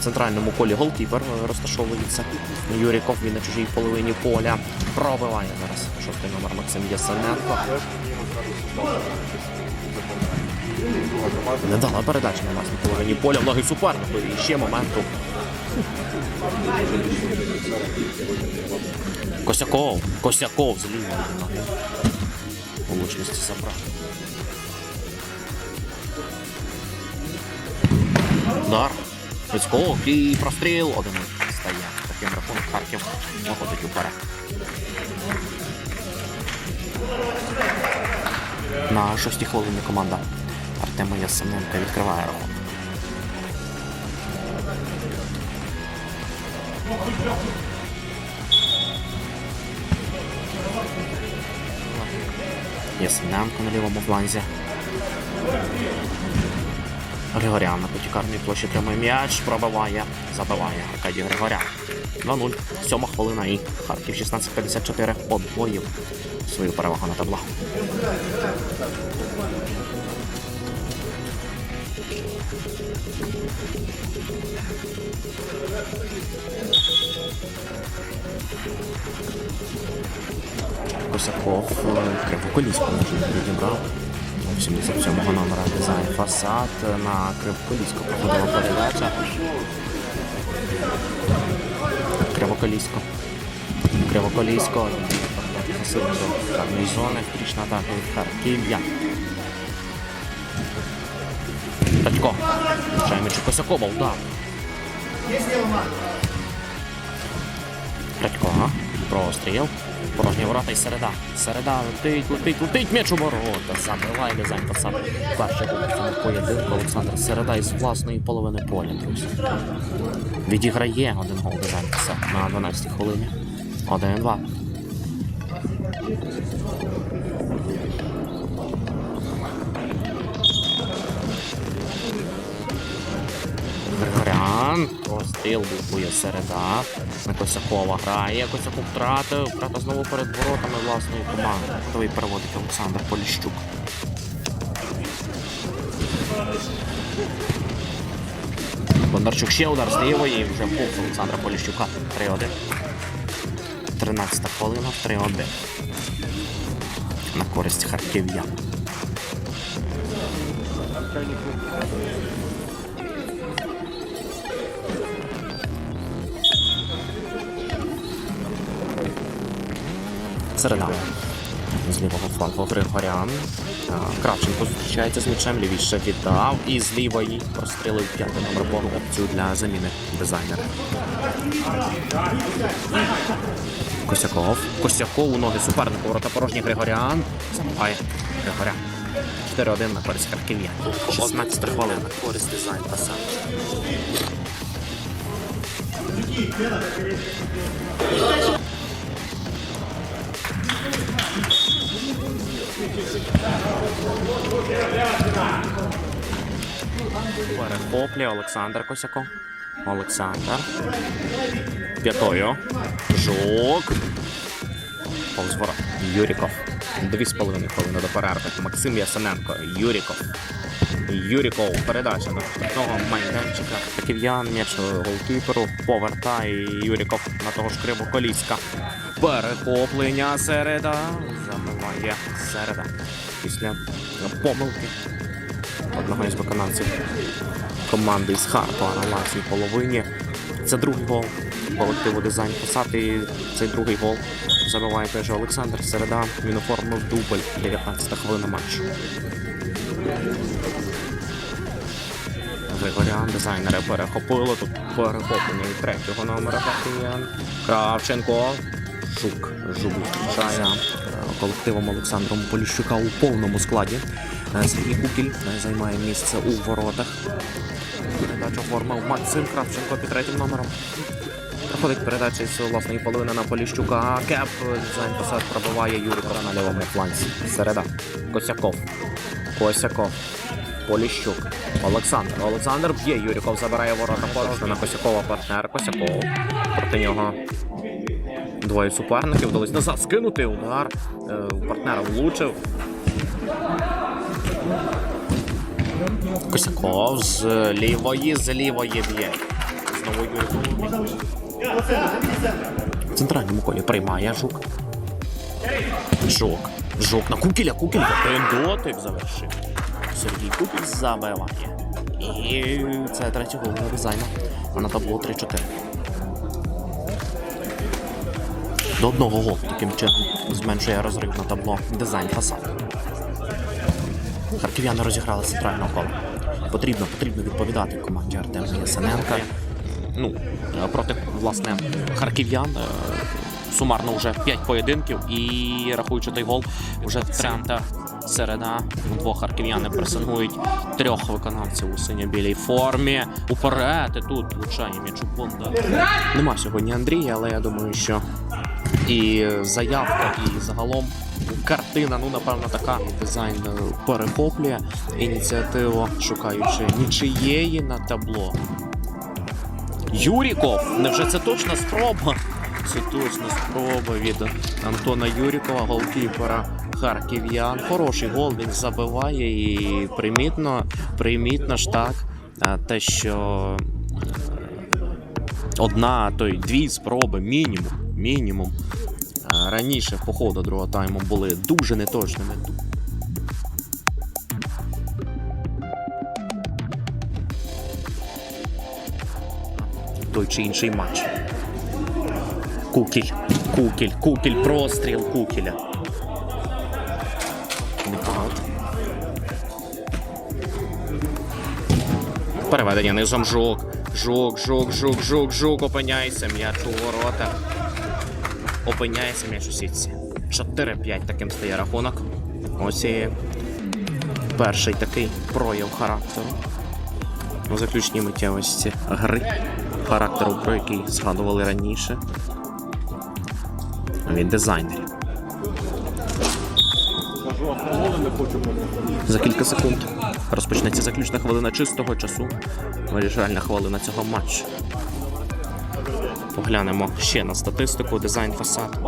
в центральному колі голкіпер розташовується. Юріков він на чужій половині поля. Пробиває зараз шостий номер Максим Ясененко. Не дала передачі на власній половині поля. Ноги супернику. І ще моменту. Косяков. Косяков з лівої. Влучності забрав. Удар. Фицьков і простріл. Один стає. Таким рахунок Харків виходить уперед. На шостій хвилині команда Артема Ясененка відкриває рахунок. Ясененко на лівому фланзі. Григорян на потікарній площі тримає м'яч, пробиває, забиває Аркадій Григорян. 2-0. Сьома хвилина і Харків 16-54 подвоїв свою перевагу на табло. Косяков е, Кривоколіську може відібрав. 77-го номера дизайн фасад на Кривоколіську проходила передача. Кривоколісько. Кривоколісько. Насильно до карної зони. Втрічна атака від Харків'я. Татько. Чаймичу Косякова. Удар. Радько, ага. Простріл. Порожні ворота і середа. Середа летить, летить, летить м'яч у ворота. Забиває дизайн пацан. Перший гол цьому поєдинку Олександр Середа із власної половини поля, друзі. Відіграє один гол дизайн пацан на 12-й хвилині. 1-2. Григорян. Простріл середа. На Косякова грає. Косяков втратив. Втрата знову перед воротами власної команди. Готовий переводить Олександр Поліщук. Бондарчук ще удар з лівої і вже пух Олександра Поліщука. 3-1. 13 хвилина, 3-1. На користь харків'ян. Середа. З лівого флангу Григорян. А, Кравченко зустрічається з м'ячем, лівіше віддав. І з лівої прострілив п'ятий номер бору опцію для заміни дизайнера. Косяков. Косяков у ноги супернику. Ворота порожні Григорян. Забиває Григорян. 4-1 на користь Харків'я. 16 хвилина. Користь дизайн паса. Перехоплює Олександр Косяков. Олександр. П'ятою. Жук. Повз ворот. Юріков. Дві з половиною хвилини до перерви. Максим Ясененко. Юріков. Юріков. Передача до штрафного майданчика. Київ'ян м'яч голкіперу. Повертає Юріков на того ж Кривоколіська. Перехоплення середа. Забиває середа. Після помилки одного із виконавців команди із Харкова на власній половині. Це другий гол колективу дизайн посад. І цей другий гол забиває теж Олександр Середа. Він оформив дубль 19 хвилина матчу. Григоріан дизайнери перехопили. Тут перехоплення від третього номера Кравченко. Жук. Жук зустрічає колективом Олександром Поліщука у повному складі. Е, Сергій Кукіль е, займає місце у воротах. Передачу оформив Максим Кравченко під третім номером. Проходить передача з власної половини на Поліщука. Кеп дизайн посад пробиває Юрій на лівому фланзі. Середа. Косяков. Косяков. Поліщук. Олександр. Олександр б'є. Юріков забирає ворота порожньо на Косякова партнер. Косяков. Проти нього двоє суперників. Вдалося назад скинути удар. Е, партнера влучив. Косяков з лівої, з лівої б'є. Знову. В центральному колі приймає жук. Жук. Жук на кукіля, кукіль один дотик завершив. Сергій Кукіль забиває. І це третій гол на дизайну. А на табло 3-4. До одного голу таким чином зменшує розрив на табло дизайн фасаду. Харків'яни розіграли центрального кола. Потрібно, потрібно відповідати команді Артема Ясененка. Ну, е, проти, власне, харків'ян. е, Сумарно вже 5 поєдинків і рахуючи той гол, вже центр середа. Двох харків'яни пресингують трьох виконавців у синьо-білій формі. Уперед і тут у Бонда. Нема сьогодні Андрія, але я думаю, що і заявка, і загалом картина, ну напевно, така дизайн е, перехоплює ініціативу, шукаючи нічиєї на табло. Юріков, невже це точна спроба? Це точна спроба від Антона Юрікова, голкіпера харків'ян. Хороший гол він забиває і примітно, примітно ж так, те, що е, одна, то й дві спроби, мінімум, мінімум. Раніше по ходу другого тайму були дуже неточними. Той чи інший матч. Кукіль, кукіль, кукіль, простріл кукіля. Нокаут. Переведення низом жук. Жук, жук, жук, жук, жук, опиняється м'яч у ворота. Опиняється м'яч у сітці. 4-5 таким стає рахунок. Ось і перший такий прояв характеру. У заключній миттєвості гри характеру, про який згадували раніше. Від дизайнерів. За кілька секунд розпочнеться заключна хвилина чистого часу. Вирішальна хвилина цього матчу. Поглянемо ще на статистику, дизайн фасад.